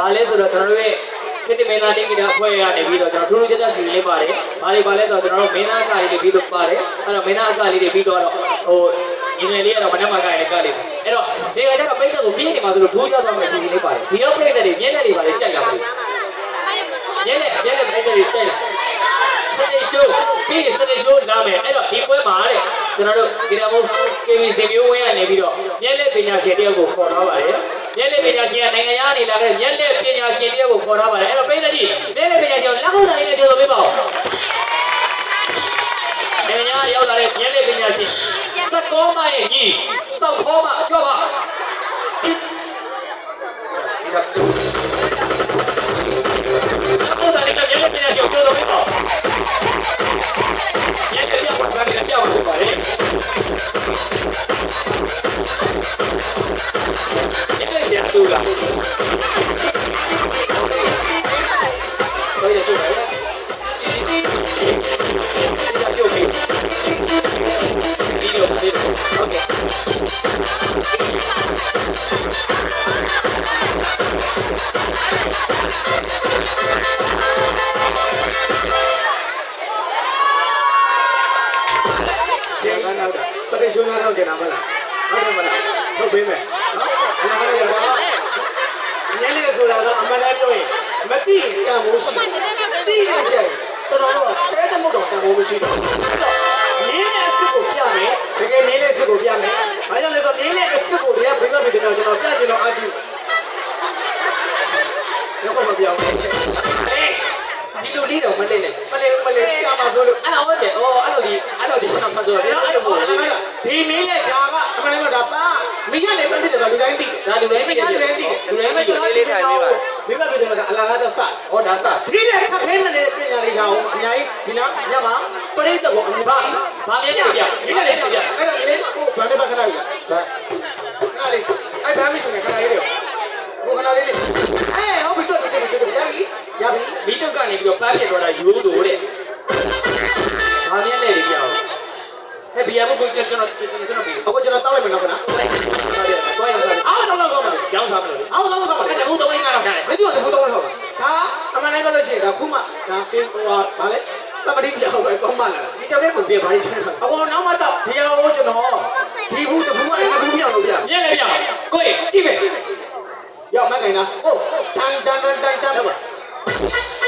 ဘာလဲဆိုတော့ကျွန်တော်တို့ရဲ့ခေတ္တမင်းသားတင်းကြီးတဲ့အဖွဲ့ရနေပြီးတော့ကျွန်တော်ထူးထူးခြားခြားစီလေးပါတယ်။ဘာတွေပါလဲဆိုတော့ကျွန်တော်တို့မင်းသားအကလေးတွေပြီးတော့ပါတယ်။အဲ့တော့မင်းသားအကလေးတွေပြီးတော့ဟိုညီငယ်လေးကတော့မနက်မှကရင်ကလေး။အဲ့တော့ဒီကကြတော့ပိတ်သက်ကိုပြင်းနေမှာဆိုလို့ထူးခြားသွားမယ့်စီလေးပါတယ်။ဒီတော့ပိတ်သက်တွေမြင်းလက်တွေပါလေကြိုက်လာပြီ။မြင်းလက်မြင်းလက်ပိတ်သက်တွေကြိုက်လာ။စတေရှိုးပြီးစတေရှိုးနားမယ်အဲ့တော့ဒီပွဲမှာတဲ့ကျွန်တော်တို့ဒီရမို့ KVC မျိုးဝင်းရနေပြီးတော့မြက်လက်ပညာရှင်တယောက်ကိုခေါ်ထားပါတယ် မြက်လက်ပညာရှင်ကနိုင်ငံသားအနေနဲ့မြက်လက်ပညာရှင်တယောက်ကိုခေါ်ထားပါတယ်အဲ့တော့ပိဿတိမြက်လက်ပညာရှင်ကိုလက်ခုပ်ဆိုင်နဲ့ကြိုးလို့ပေးပါဦးနိုင်ငံသားရောက်လာတဲ့မြက်လက်ပညာရှင်စက်ကောမရဲ့ညီစောက်ခေါမကြွပါဒီတော့အခုတည်းကမြက်လက်ပညာရှင်ကိုကြိုးလို့ပေးပါဦးမြက်လက်ပညာရှင်ကကြောက်နေပါတယ်ညနေကျတူလာ altura. Soy de altura, ¿verdad? Jangan ada, tapi jangan ada kenapa lah? Ada mana? Kau bimbing. ပြောရင်မတိတန်ဖို့ရှိတိရရှိတော်တော်တော့တဲတမုတ်တော့တန်ဖို့မရှိတော့နင်းတဲ့အစ်စ်ကိုပြမယ်တကယ်နင်းတဲ့အစ်စ်ကိုပြမယ်ဘာကြောင့်လဲဆိုနင်းတဲ့အစ်စ်ကိုတည်းကဘိမတ်ပြီကျွန်တော်ကျွန်တော်ပြချင်တော့အကြည့်ရောက်တော့မပြောင်းဘူးဒီလိုလေးတော့မလေးနဲ့မလေးမလေးရှာမှာဆိုလို့အဲ့ဟုတ်တယ်အော်အဲ့လိုဒီအဲ့လိုဒီရှာမှဆိုတော့အဲ့အဲ့တော့လိုအဲ့အဲ့တော့လိုအဲ့ဒါဒီနင်းတဲ့ဓာကအမှန်တမ်းတော့ဒါပါမိရလည်းပတ်ဖြစ်တယ်ဆိုလူတိုင်းသိဒါလူတိုင်းသိတယ်လူတိုင်းသိလူတိုင်းသိတယ်လေးထိုင်ပေးပါ မိဘပြည်တယ်ကအလားကားသစဟောဒါစဒီတဲ့ခက်ခဲနေတဲ့ပညာတွေကောင်အများကြီးဒီနာညမှာပရိသတ်ကိုအများဘာကြီးဘာမြဲကြည့်ကြဒီကလေးကြည့်ကြအဲ့ဒါလေကိုဗန်တဲ့ဘက်ခဏကြီးဘာခဏလေးအဲ့ဗန်မရှိနေခဏလေးလေကိုခဏလေးလေအေးဟောပြီးတော့ပြီးတော့ရပြီရပြီမိတုတ်ကနေပြီးတော့ပန်းပြတော့တာယူလို့တဲ့ဘာမြဲလဲကြည့်အောင်ဟဲ့ဘီယာမကိုကျွန်တော်ကျွန်တော်ပြီးအခုကျွန်တော်တော တိုင်းပြောလို့ရှိရင်ဒါခုမှဒါပင်ဟိုဟာလေပမတိကြောက်ပဲကောင်းမှလာဒီတောက်လေးကိုပြပါလိမ့်မယ်အခုနောက်မှတော့ဒီရောကျွန်တော်ဒီဘူးတဘူးကလည်းဘူးမြောက်လို့ပြမြဲလေပြကိုယ်ကြည့်မယ်ရောက်မကိုင်နာဟုတ်တန်တန်တန်တန်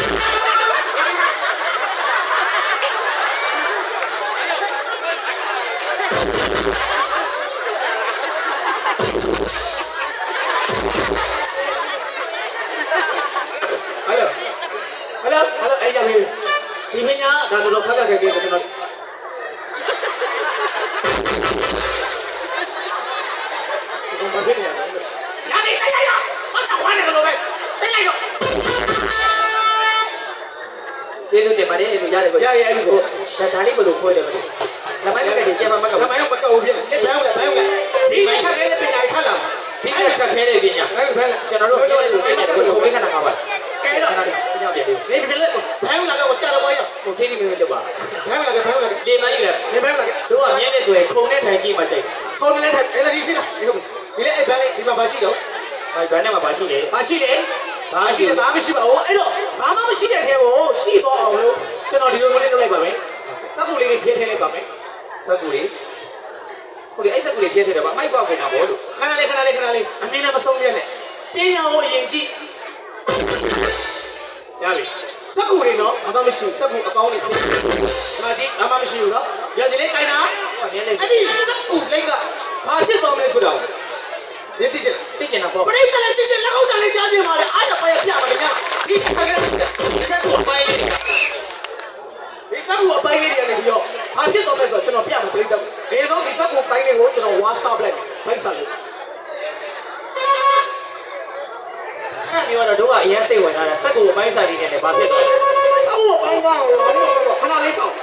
ဟယ် ကျေးဇူးတင်ပါတယ်လို့ရတယ်ကိုရရပြီကိုဒါဒါလေးဘယ်လိုခွဲတယ်မလဲလမိုင်းကတည်းကပြန်မမကလမ်းမရောက်မတော့ဘူးပြည့်ဘယ်ဘယ်ဘယ်ဒီခက်ခဲတဲ့ပညာထက်လာဒီကခက်ခဲတဲ့ပညာဘယ်ဘယ်ကျွန်တော်တို့ပြောလို့ပြင်တယ်ကိုကိုဝိခဏမှာပါကဲတော့ကျွန်တော်တို့ပြောပြတယ်နေပြလက်ဘယ်လာတော့ကြာတော့ရောကိုထိတိမင်းလို့ပါဘယ်လာကဘယ်လာလေမကြီးလည်းနေဘယ်လာကတို့ကမြဲနေဆိုရင်ခုံနဲ့ထိုင်ကြည့်မှကြိုက်ခေါင်းနဲ့ထက်အဲ့ဒါဒီရှိလားဒီဟုတ်ဒီလေအဲ့ဘယ်ဒီမှာမရှိတော့ဘာဘယ်နဲ့မှပါရှိလေမရှိတယ် ဘာရှိတယ်ဘာမရှိပါဘူးအဲ့တော့ဘာမှမရှိတဲ့ထဲကိုရှိတော့အောင်လို့ကျွန်တော်ဒီလိုလေးလုပ်လိုက်ပါမယ်စက်ကူလေးတွေဖြည့်ထည့်လိုက်ပါမယ်စက်ကူလေးဟိုလေအဲ့စက်ကူလေးပြည့်တယ်ဗျမိုက်ပေါက်ကုန်တာဗောလို့ခဏလေးခဏလေးခဏလေးအမင်းနဲ့မဆုံးပြနဲ့ပညာကိုအရင်ကြည့်ရပြီစက်ကူတွေနော်ဘာမှမရှိဘူးစက်ကူအကောင်းတွေဖြစ်တယ်ခဏကြည့်ဘာမှမရှိဘူးနော်ရဒီလေးကိုင်းတာဟောမြဲနေအဲ့ဒီစက်ကူလိုက်ကဘာဖြစ်သွားမလဲဆိုတော့ဒီတိကျသိကျင်တာပေါ့ပရိသတ်လည်းတိကျလက်ဟုတ်တယ်လည်းကြားနေပါလေအားရပါ က်ကူအပိုင်းလေးတွေကနေပြီးတော့ဘာဖြစ်သွားမလဲဆိုတော့ကျွန်တော်ပြမှာပရိသတ်ဘယ်တော့ဒီစက်ကူပိုင်းလေးကိုကျွန်တော် WhatsApp လိုက်ဖိုက်စာလို့အဲ့မျိုးတော့တို့ကအရင်စိတ်ဝင်ထားတာစက်ကိုအပိုင်းဆိုင်နေတယ်ဘာဖြစ်လဲအခုပိုင်းကောင်းရောခဏလေးကောင်း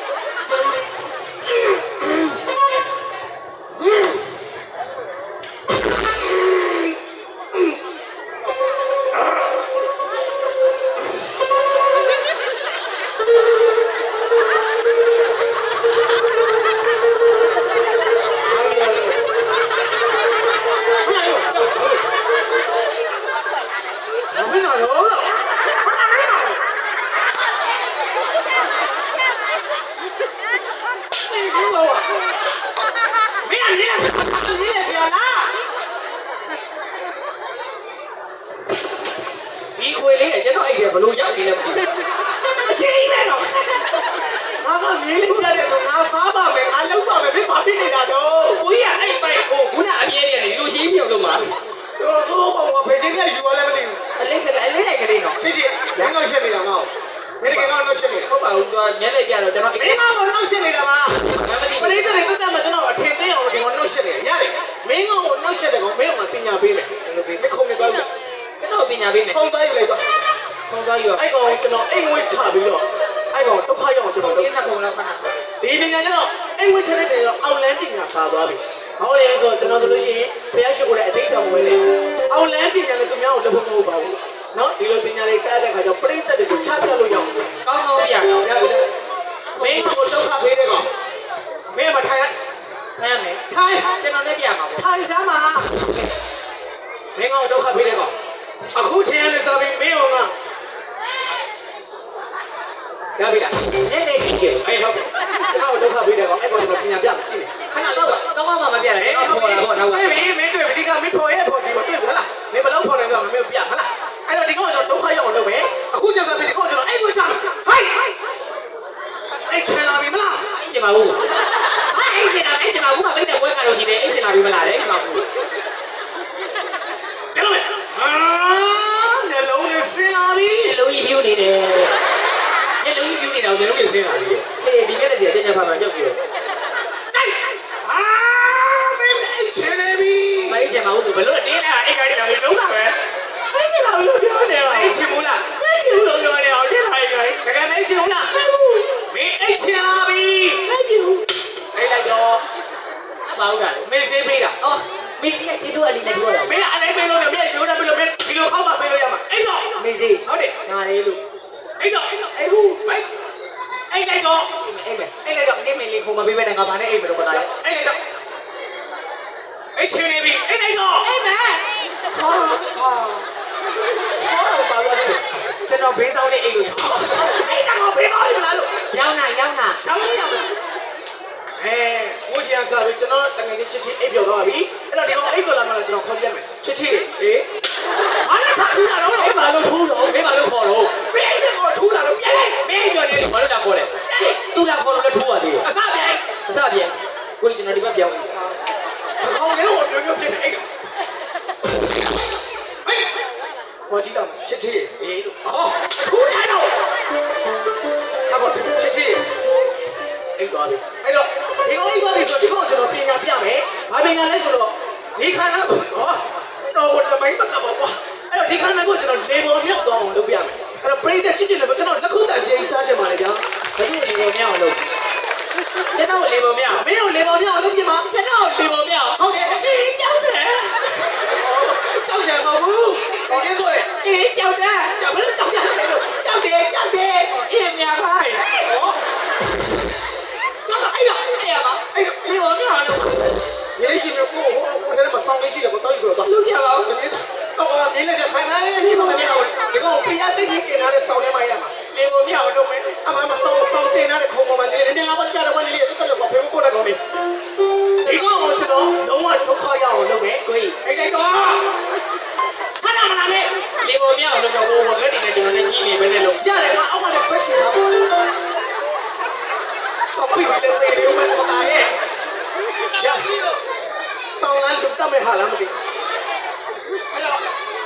ခွေလေးနဲ့ကျွန်တော်အဲ့ဒီဘလို့ရောက်နေလဲမသိဘူးအရှိကြီးပဲတော့ငါကမင်းလေးပြတဲ့ဆိုငါစားပါမယ်ငါလုပ်ပါမယ်မင်းဘာဖြစ်နေတာတော့ကိုကြီးကအဲ့ပိုက်ဟိုခုနအပြဲလေးကနေလူရှိပြုတ်လို့မှာတော်ဆိုးပေါ့ဘာဖေးချင်းနဲ့ယူရလဲမသိဘူးအလေးကအလေးတိုက်ကလေးနော်ချစ်ချစ်မင်းတော့ရှက်နေတာငါ့ကိုမင်းတကယ်ကတော့ရှက်နေတာဟုတ်ပါဘူးတော့ညနေပြတော့ကျွန်တော်မင်းကတော့ရှက်နေတာပါပရိသတ်တွေတက်တက်မှကျွန်တော်အထင်သေးအောင်ဒီကောင်တော့ရှက်နေရတယ်မင်းကတော့နောက်ရှက်တယ်ကောင်မင်းကပညာပေးမယ်မခုံနေသွားပြီကျွန်တော်ပညာပေးမယ်ခုံသွားယူလိုက်တော့ ခုံသွားယူအဲ့ကောင်ကျွန်တော်အိမ်ဝေးချပြီးတော့အဲ့ကောင်ဒုက္ခရောက်ကျွန်တော်ဒီတို့နှစ်ခုလောက်ခဏဒီပညာကျတော့အိမ်ဝေးချတဲ့တယ်တော့အောက်လန်းပညာပါသွားပြီဟောလေဆိုကျွန်တော်ဆိုလို့ရှိရင်ဘုရားရှိခိုးတဲ့အတိတ်တော်ဝင်လေအောက်လန်းပညာလည်းသူများကိုလက်ဖို့မဟုတ်ပါဘူးနော်ဒီလိုပညာလေးတက်တဲ့ခါကျတော့ပရိသတ်တွေကိုချပြလို့ရအောင်ကောင်းကောင်းပြတော့ရတယ်မင်းကိုဒုက္ခပေးတဲ့ကောင်မင်းမထိုင်လိုက်ဖမ်းမယ်ထိုင်ကျွန်တော်လည်းပြမှာပေါ့ထိုင်စမ်းပါမင်းကဒုက္ခပေးတဲ့ကောင်အခုချင်းရနေစားပြီးမင်းအောင်က ရပြီလားလက်လက်ကြီးကြီးအေးဟုတ်ကျွန်တော်ဒုက္ခပေးတဲ့ကောင်အဲ့ကောင်ကျွန်တော်ပညာပြကြည့်နေခဏတော့ကောင်းကောင်းမှမပြနဲ့တော့ခေါ်လာတော့နောက်ကမင်းမင်းတွေ့ပြီဒီကမင်းဖော်ရဲ့ဖော်ကြည့်မတွေ့ဘူးလားမင်းဘယ်လောက်ဖော်နေကြမင်းပြဟလားအဲ့တော့ဒီကောင်ကျွန်တော်ဒုက္ခရောက်အောင်လုပ်မယ်အခုကျတော့ဒီကောင်ကျွန်တော်အဲ့ကိုချဟိုက်အဲ့ချင်လာပြီမလားအဲ့ဒီမှာဘူးအဲ့ဒီမှာအဲ့ဒီမှာဘူးမပိတ်တဲ့ဘွဲကတော့ရှိတယ်အဲ့ဒီလာပြီးမလားတဲ့ဒီမှာဘူး ဘယ်လိုလဲအာညလုံးနဲ့ဆင်းလာပြီ ဒီလိုကြီးပြူနေတယ်ဒီလိုကြီးပြူနေတော့ကျွန်တော်တို့ဆင်းလာပြီဟေးဒီကနေ့ကျကျဖာဖာကြောက်ပြီးတော့ တိုက်အာမင်းအဲ့ချင်နေပြီ မိုင်းချင်မှာဘူးဆိုဘလို့တင်းလာအဲ့ကလေးတော့လုံးလာပဲအဲ့ဒီမှာလို့ပြောနေတော့ အဲ့ချင်ဘူးလား အဲ့ဒီလိုပြောနေအောင်တင်းလာရင် တကယ်မအဲ့ချင်ဘူးလားမင်းအဲ့ချင်လာပြီ အဲ့ဒီဘူး အဲ့လိုက်တော့ ဘာဟုတ်တာမင်းသေးပေးတာအော်မင်းကြီးကချစ်တို့အလီနဲ့ပြောတာမင်းအလိုက်ပေးလို့လည်းမင်းရိုးတယ်ပေးလို့မင်းဒီလိုခောက်ပါပေးလို့ရမှာအဲ့တော့မင်းကြီးဟုတ်တယ်ညာလေးလို့အဲ့တော့အဲ့ဘူးမင်းအဲ့လိုက်တော့အိမ်မယ်အဲ့လေတော့နေမင်းလေးခုံမပေးပဲနဲ့ငါဘာနဲ့အိမ်မလို့မသားရဲ့အဲ့လိုက်တော့အဲ့ချင်နေပြီအဲ့လိုက်တော့အိမ်မယ်ဟာဟာဟောတော့ပါသွားတယ်ကျွန်တော်ဘေးတောင်းနေအိမ်လို့အဲ့တော့ဘေးပါလိမလားလို့ရောင်းနာရောင်းနာရှောင်းရမှာအဲ ဘိုးချင်စားပြီကျွန်တော်တကယ်ကြီးချစ်ချစ်အိပ်ပြောသွားပြီအဲ့တော့ဒီကောင်အိပ်ပြောလာမှလည်းကျွန်တော်ခေါ်ပြမယ်ချစ်ချစ်ဟေးအားလည်းထားထူတာတော့အိမ်မှာလို့ထိုးတော့အိမ်မှာလို့ခေါ်တော့မင်းအဲ့ကောင်ထူတာတော့ပြန်လိုက်မင်းပြောနေတယ်ဘာလို့လာခေါ်လဲသူလာခေါ်လို့လည်းထိုးရသေးတယ်အစားပြန်အစပြန်ကိုကျွန်တော်ဒီဘက်ပြောင်းနေခေါင်းလေးကိုမျိုးမျိုးဖြစ်နေအဲ့ကောင်ဟေးခေါ်ကြည့်တော့ချစ်ချစ်အေးလို့ဟောထူတာတော့ဟာကောချစ်ချစ် အိပ်သွားပြီအဲ့တော့ဒီကောင်အိပ်သွားပြီဆိုတော့ဒီကောင်ကျွန်တော်ပညာပြမယ်ဘာပညာလဲဆိုတော့ဒီခန္ဓာကိုဟောတော့ဘယ်လိုမိုင်းပတ်ကပါကွာအဲ့တော့ဒီခန္ဓာကိုကျွန်တော်လေပေါ်မြောက်သွားအောင်လုပ်ပြမယ်အဲ့တော့ပရိသတ်ချစ်တယ်လို့ကျွန်တော်လက်ခုတန်ချင်းချားချင်ပါလေဗျာဘယ်လိုလေပေါ်မြောက်အောင်လုပ်ကျွန်တော်လေပေါ်မြောက်မင်းတို့လေပေါ်မြောက်အောင်လုပ်ပြမှာကျွန်တော်လေပေါ်မြောက်ဟုတ်တယ်အေးကြောက်တယ်ကြောက်ကြပါဘူးဒီကျင်းဆိုရင်အေးကြောက်တယ်ကြောက်ဘယ်လိုကြောက်ကြလဲလို့ကြောက်တယ်ကြောက်တယ်အေးမြာခိုင်းဟော လေးရှိတယ်ကိုတောက်ယူတော့လူပြပါဦးဒီတော့မြင်းလက်ချက်ခိုင်းလိုက်ဒီကောင်ကတော့ဒီကောင်ပြရသိကြီးကျင်လာတဲ့ဆောင်းထဲမှာရမှာလေပေါ်မြောက်လုပ်မယ်အမမဆောင်းဆောင်းတင်လာတဲ့ခုံပေါ်မှာဒီနေ့လာပါချတဲ့ဝင်လေးတက်တော့ဖေဖို့ကိုလည်းကောင်းနေဒီကောင်ကိုကျွန်တော်လုံးဝဒုက္ခရအောင်လုပ်မယ်ကိုကြီးအဲ့တိုက်တော့ခဏမလာနဲ့လေပေါ်မြောက်လုပ်တော့ဘောဝကတိနဲ့ကျွန်တော်နဲ့ကြီးနေပဲနဲ့လို့ရတယ်ကအောက်ကနေဖက်ချင်တာဆောက်ပြီးလေလေလေးဝင်ပေါ်လာရဲ့ ਨਾ ਮੈਂ ਹਾਲਾਂ ਮੇ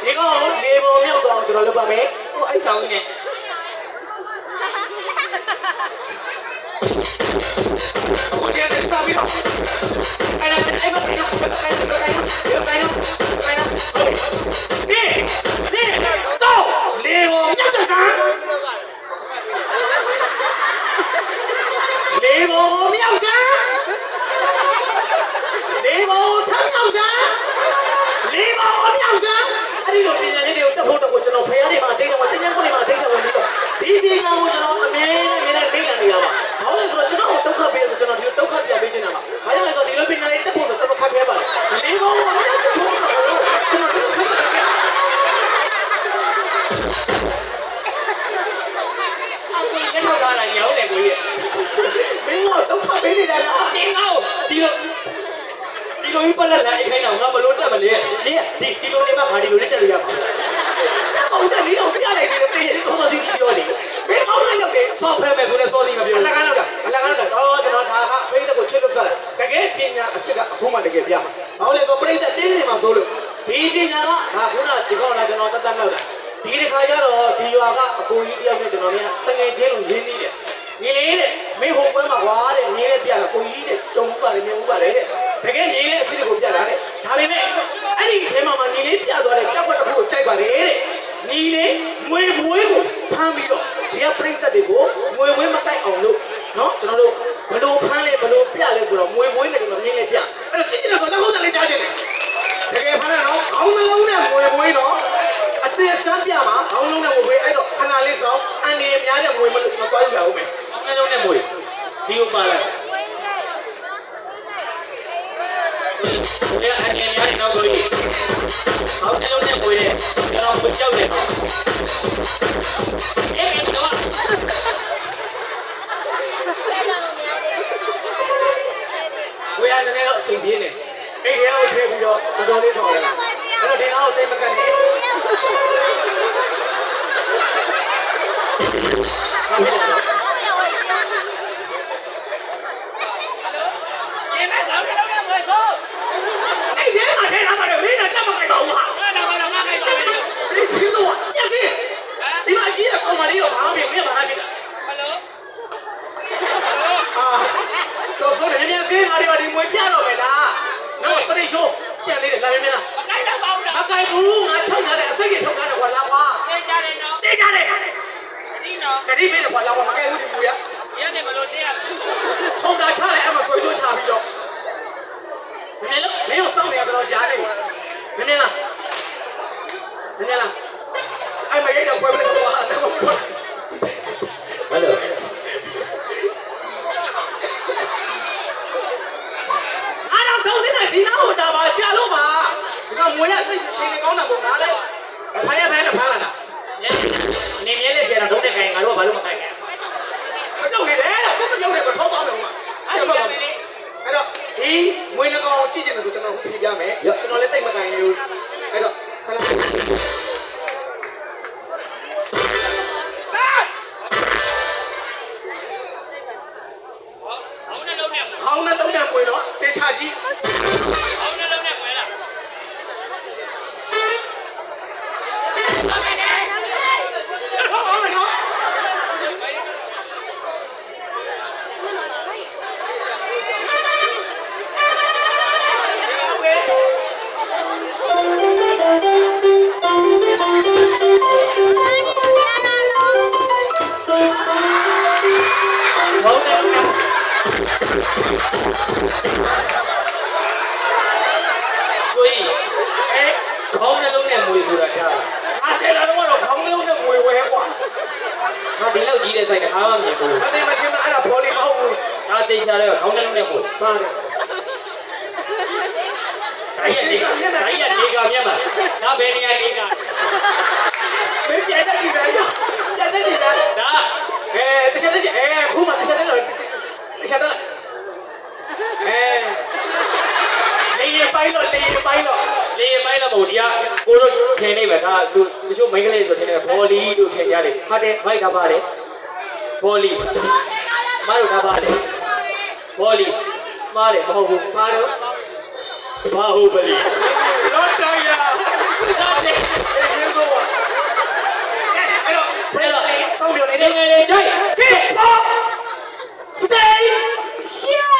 ਇਹ ਕੋ ਨੀ ਬੋ ਮਿਉ ਦੋ ਆਉ ਚਲੋ ਲਪਾ ਮੇ ਉਹ ਐ ਸਾਉਂ ਨੇ Yeah. ဒီပညာကိုကျွန်တော်အမြဲတမ်းလေ့လာနေတာပါဘာလို့လဲဆိုတော့ကျွန်တော်ဒုက္ခပေးလို့ကျွန်တော်ဒီဒုက္ခပြပေးနေတာပါဘာကြောင့်လဲဆိုတော့ဒီလိုပညာလေးတက်ဖို့ဆိုတော့ခက်ခဲပါတယ်လေးဘောကိုတက်ဖို့တော့ကျွန်တော်ဒုက္ခပြပေးမျက်ထောက်ထားတာရောင်းတယ်ကိုကြီးမင်းတို့ဒုက္ခပေးနေတာလားတင်းကောဒီလိုဒီလိုကြီးပတ်လက်လာအိခိုင်းတော့ငါဘလို့တက်မလဲဒီဒီဒီလိုနေမှာဘာဒီလိုနဲ့တက်လို့ရမှာ တက်ဖို့တက်လေးတော့ပြလိုက်တယ်တေးစောစောစီးပြောနေမင်းကောင်းလိုက်တော့ကေဆောက်ဖဲမယ်ဆိုလဲစောစီးမပြောအလကားတော့အလကားတော့တော့ကျွန်တော်ဒါကပြိတ္တကိုချစ်လို့ဆက်တကယ်ပညာအစ်စ်ကအခုမှတကယ်ပြမှာဘာလို့လဲဆိုပြိတ္တတင်းနေမှာဆိုလို့ဒီပညာကဒါခုနဒီကောင်လာကျွန်တော်တက်တက်လောက်တာဒီတစ်ခါကျတော့ဒီရွာကအကိုကြီးတယောက်နဲ့ကျွန်တော်များတငယ်ချင်းလိုရင်းနေတယ်ညီလေးတဲ့မင်းဟိုဘက်မှာကွာတဲ့ညီလေးပြလာကိုကြီးတဲ့ကြုံဥပါတယ်မြင်ဥပါတယ်တဲ့တကယ်ညီလေးအစ်စ်ကိုပြလာတဲ့ဒါပေမဲ့အဲ့ဒီထဲမှာမှညီလေးပြသွားတဲ့ပြက်ကွက်တစ်ခုကိုကြိုက်ပါတယ်တဲ့ ညီလေးငွေဘွေးကိုဖမ်းပြီးတော့ဒီကပြိတ္တတွေကိုငွေဘွေးမတိုက်အောင်လို့နော်ကျွန်တော်တို့ဘလို့ဖမ်းလဲဘလို့ပြလဲဆိုတော့ငွေဘွေးနဲ့ကျွန်တော်မြင်နေပြအဲ့တော့ချစ်ချင်တော့တော့ဟုတ်တယ်လေကြားချင်တယ်တကယ်ဖမ်းရတော့ခေါင်းနှလုံးနဲ့ငွေဘွေးနော်အသေးစမ်းပြမှာခေါင်းလုံးနဲ့ငွေဘွေးအဲ့တော့ခဏလေးဆောင်အန်ဒီရများတဲ့ငွေမလို့မသွားယူရအောင်မယ်အမေလုံးနဲ့မွေဒီကိုပါလိုက် ဒီအနေနဲ့ရတော့ကိုကြီးဟောင်းလုံးနဲ့မွေတယ်ကျွန်တော်ကိုကြောက်တယ်အေးကတော့ဝေရနေတော့အစီပြင်းနေအဲ့ဒီအောက်ထည့်ပြီးတော့တော်တော်လေးထော်ရလာအဲ့တော့ဒီအောက်သိမကန်နေ ဘာဖြစ်လဲ အဲ့ဒီမှာထဲထားပါတယ်မင်းကတက်မကြိုက်ပါဘူးဟာဒီစီတော့ညက်စီဒီမှာရှိတဲ့ကောင်မလေးတော့ဘာမှမဖြစ်မင်းဘာမှဖြစ်တာအာတော့ဆိုနေမြန်စင်းငါတွေဒီမွေပြတော့မယ်ဒါနော်စရိတ်ရှိုးကြံ လေးတယ်လာမင်းမလားမကြိုက်ဘူးငါချုပ်ထားတယ်အစိတ်ကြီးထုတ်ထားတယ်ကွာလာကွာတေးကြတယ်ခရီးပေးတယ်ကွာလာကွာမကြိုက်ဘူးဒီမူရထုံတာချတယ်အဲ့မှာဆွေးချိုးချပြီးတော့မင်းလို့မင်းကိုစောင့်နေရတော့ကြားနေမင်းလားမင်းလားအဲ့မရိတ်တော့ပွဲပဲကွာတော့ ဟယ်လို အားတော့ထုံးနေတာဒီနားကိုဒါပါကြာလို့ပါ ဒီကမွေရသိချင်းနေကောင်းတာပေါ့ငါလည်းဖိုင်ရဖိုင်နဲ့ဖမ်းလာတာနေမြဲလေးဆရာတော့တဲ့ခိုင်ငါတို့ကဘာလို့မခိုင်ကြမကြောက်နေတယ်ကိုမကြောက်နေတော့ထောက်သွားမယ်ဟိုမှာအဲ့တော့အဲ့တော့ဒီမွေးနှကောင်ကြည့်ကျင်တယ်ဆိုကျွန်တော်ဖြေပြမယ်ကျွန်တော်လည်းတိတ်မကန်ရဘူးအဲ့တော့ခဏ ခေါင်းနှလုံးနဲ့မွေဆိုတာကြားအားဆယ်လာတော့ခေါင်းလုံးနဲ့မွေဝဲကွာငါဒီလောက်ကြီးတဲ့ဆိုင်ကအားမမြင်ဘူးမသိမချင်းမအဲ့ဒါဘောလီမဟုတ်ဘူးငါတေချာလဲခေါင်းနှလုံးနဲ့မွေပါတယ်ဒါရက်ဒီဒါရက်ဒီကမြတ်မှာဒါဘယ်နေရာဒီကမင်းပြန်တဲ့ကြည့်တယ်ရပြန်တဲ့ကြည့်တယ်ဒါအဲတခြားတခြားအဲခုမှတခြားတခြားတခြားတော့အဲလေပိုင်းတော့လေပိုင်းတော့ လေမိုင်း တော့မဟုတ်ဒီကကိုတို့ထင်နေပဲဒါလူတချို့မိန်းကလေးဆိုထင်တယ်ဘောလီလို့ထင်ကြတယ်ဟုတ်တယ်မိုက်တာပါတယ်ဘောလီမတို့တာပါတယ်ဘောလီမားတယ်မဟုတ်ဘူးပါတော့ဘာဟုတ်ပလီလော့တော်ရဒါနဲ့အေးရင်းတော့အဲအဲ့တော့ဘယ်လိုလဲစောင့်ပြောနေဒီတယ်ငယ်လေးကြိုက်ခေပေါ့ stay ရှာ